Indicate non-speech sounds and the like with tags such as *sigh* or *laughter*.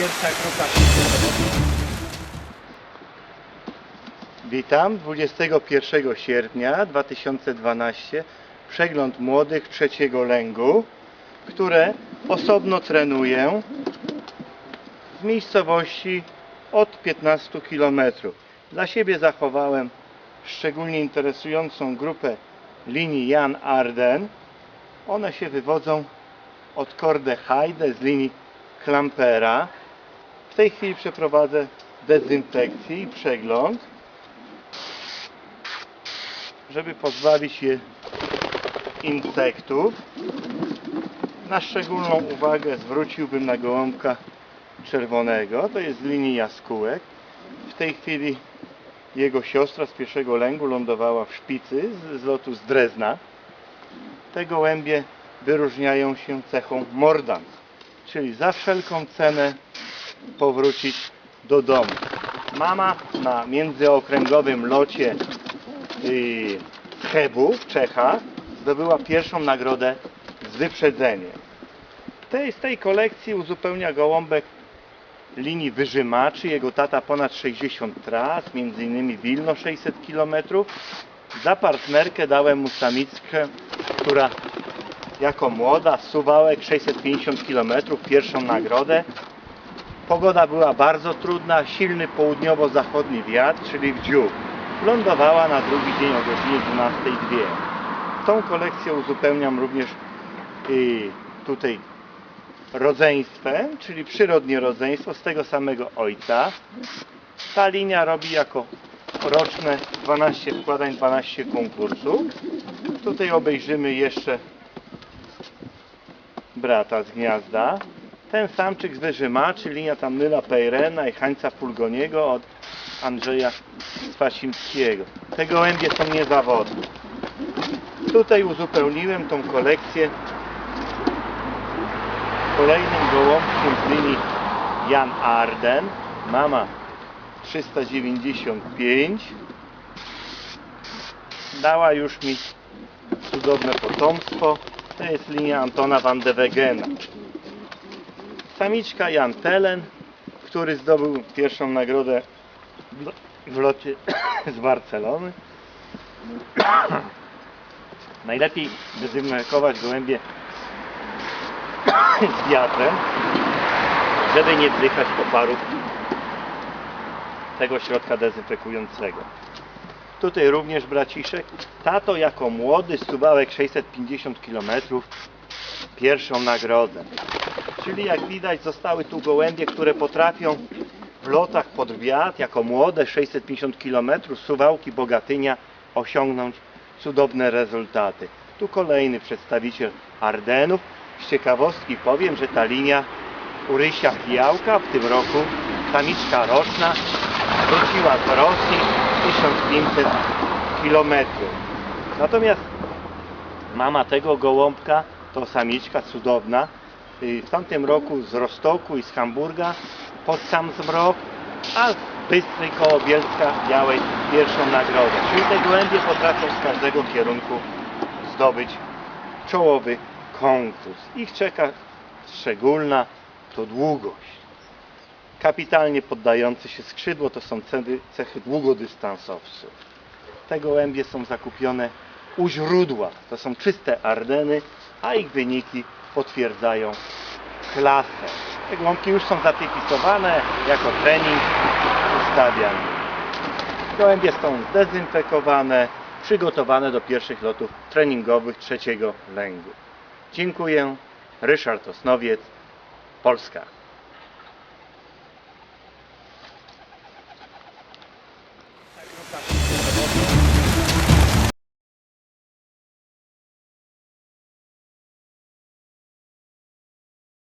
pierwsza grupa. Witam 21 sierpnia 2012 przegląd młodych trzeciego lęgu, które osobno trenuję w miejscowości od 15 km. Dla siebie zachowałem szczególnie interesującą grupę linii Jan Arden. One się wywodzą od Korde Heide z linii Klampera. Tej chwili przeprowadzę dezynfekcję i przegląd, żeby pozbawić je insektów. Na szczególną uwagę zwróciłbym na gołąbka czerwonego, to jest z linii jaskółek. W tej chwili jego siostra z pierwszego lęgu lądowała w szpicy z, z lotu z Drezna. Te gołębie wyróżniają się cechą mordant, czyli za wszelką cenę powrócić do domu. Mama na międzyokręgowym locie yy, z Chebu w Czechach zdobyła pierwszą nagrodę z wyprzedzeniem. Tej, z tej kolekcji uzupełnia gołąbek linii wyżymaczy. Jego tata ponad 60 tras, m.in. Wilno 600 km. Za partnerkę dałem mu samickę, która jako młoda Suwałek 650 km, pierwszą nagrodę. Pogoda była bardzo trudna, silny południowo-zachodni wiatr, czyli w dziób. Lądowała na drugi dzień o godzinie 12.02. Tą kolekcję uzupełniam również i tutaj rodzeństwem, czyli przyrodnie rodzeństwo z tego samego ojca. Ta linia robi jako roczne 12 wkładań, 12 konkursów. Tutaj obejrzymy jeszcze brata z gniazda. Ten samczyk z Wyżymaczy, linia tam Nyla Pejrena i Hańca Fulgoniego od Andrzeja Spasimskiego. Te gołębie są niezawodne. Tutaj uzupełniłem tą kolekcję kolejnym gołąbkiem z linii Jan Arden. Mama 395. Dała już mi cudowne potomstwo. To jest linia Antona van de Wegena. Samiczka Jan Telen, który zdobył pierwszą nagrodę w lo- w locie *coughs* z Barcelony. *coughs* Najlepiej dezynfekować gołębie *coughs* z wiatrem, żeby nie wdychać oparów tego środka dezynfekującego. Tutaj również braciszek. Tato jako młody Suwałek 650 km pierwszą nagrodę. Czyli jak widać zostały tu gołębie, które potrafią w lotach pod wiatr jako młode 650 km Suwałki Bogatynia osiągnąć cudowne rezultaty. Tu kolejny przedstawiciel Ardenów. Z ciekawostki powiem, że ta linia Urysia Kijałka w tym roku samiczka roczna wróciła z Rosji 1500 km. Natomiast mama tego gołąbka to samiczka cudowna. Y, W tamtym roku z Rostoku i z Hamburga pod sam zmrok, a Bystry koło Bielska miałeś pierwszą nagrodę. Czyli te gołębie potrafią z każdego kierunku zdobyć czołowy konkurs. Ich czeka szczególna to długość. Kapitalnie poddające się skrzydło to są cechy długodystansowców. Te gołębie są zakupione u źródła. To są czyste Ardeny, a ich wyniki potwierdzają klasę. Te gołąbki już są zapiekisowane, jako trening ustawiam. Gołębie są zdezynfekowane, przygotowane do pierwszych lotów treningowych trzeciego lęgu. Dziękuję. Ryszard Osnowiec, Polska.